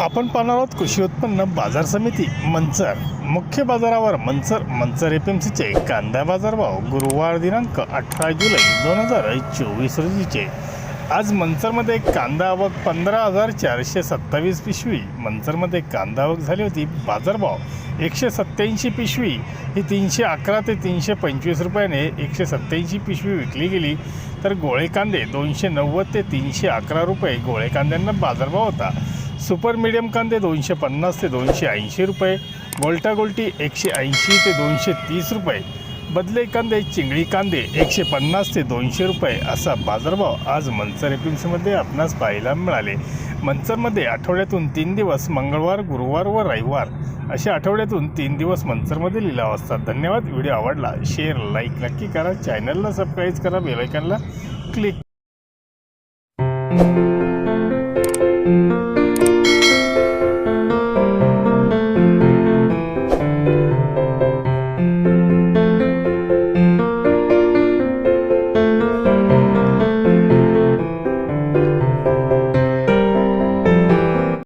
आपण पाहणार आहोत कृषी उत्पन्न बाजार समिती मंचर. मुख्य बाजारावर मंचर मंचर एफ एम सीचे कांदा बाजारभाव गुरुवार दिनांक अठरा जुलै दोन हजार चोवीस रोजीचे. आज मंचरमध्ये कांदा आवक पंधरा हजार चारशे सत्तावीस पिशवी. मंचरमध्ये कांदा आवक झाली होती बाजारभाव एकशे सत्त्याऐंशी पिशवी. ही तीनशे अकरा ते तीनशे पंचवीस रुपयाने एकशे सत्त्याऐंशी पिशवी विकली गेली. तर गोळे कांदे दोनशे नव्वद ते तीनशे अकरा रुपये गोळे कांद्यांना बाजारभाव होता. सुपर मीडियम कांदे दोनशे पन्नास ते दोनशे ऐंशी रुपये गोलटा गोल्टी एकशे ऐंशी ते दोनशे तीस रुपये बदले कांदे चिंगळी कांदे एकशे पन्नास ते दोनशे रुपये असा बाजारभाव आज मंचर एपिम्समध्ये आपणास पाहायला मिळाले. मंचरमध्ये आठवड्यातून तीन दिवस मंगळवार गुरुवार व रविवार अशा आठवड्यातून तीन दिवस मंचरमध्ये लिलाव असतात. धन्यवाद. व्हिडिओ आवडला शेअर लाईक नक्की करा. चॅनलला सबस्क्राईब करा बेलायकनला क्लिक